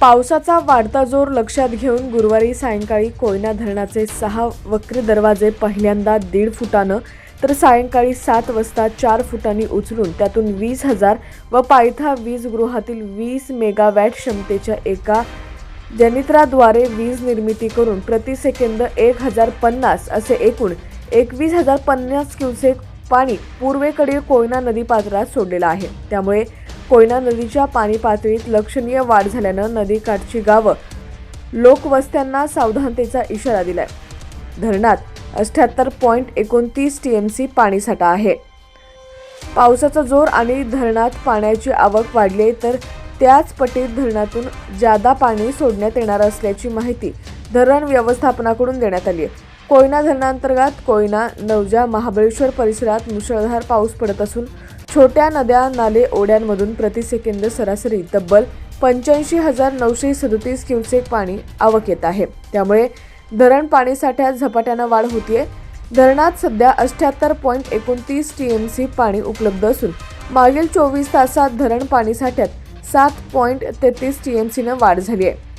पावसाचा वाढता जोर लक्षात घेऊन गुरुवारी सायंकाळी कोयना धरणाचे सहा वक्री दरवाजे पहिल्यांदा दीड फुटानं तर सायंकाळी सात वाजता चार फुटांनी उचलून त्यातून वीस हजार व पायथा वीज गृहातील वीस मेगावॅट क्षमतेच्या एका जनित्राद्वारे वीज निर्मिती करून प्रति सेकंद एक हजार पन्नास असे एकूण एकवीस हजार पन्नास क्युसेक पाणी पूर्वेकडील कोयना नदीपात्रात सोडलेलं आहे. त्यामुळे कोयना नदीच्या पाणी पातळीत लक्षणीय वाढ झाल्यानं नदीकाठची गावं लोकवस्त्यांना सावधानतेचा इशारा दिलाय. धरणात अठ्ठ्याहत्तर पॉईंट एकोणतीस टी एम सी पाणीसाठा आहे. पावसाचा जोर आणि धरणात पाण्याची आवक वाढली आहे तर त्याच पटीत धरणातून जादा पाणी सोडण्यात येणार असल्याची माहिती धरण व्यवस्थापनाकडून देण्यात आली आहे. कोयना धरणांतर्गत कोयना नवजा महाबळेश्वर परिसरात मुसळधार पाऊस पडत असून छोट्या नद्या नाले ओढ्यांमधून प्रतिसेकंद सरासरी तब्बल पंच्याऐंशी हजार नऊशे सदतीस क्युसेक पाणी आवक येत आहे. त्यामुळे धरण पाणी साठ्यात झपाट्यानं वाढ होतीये. धरणात सध्या अठ्ठ्याहत्तर पॉईंट एकोणतीस टी एम सी पाणी उपलब्ध असून मागील चोवीस तासात धरण पाणी साठ्यात सात पॉईंट तेहतीस टी एम सीनं वाढ झाली आहे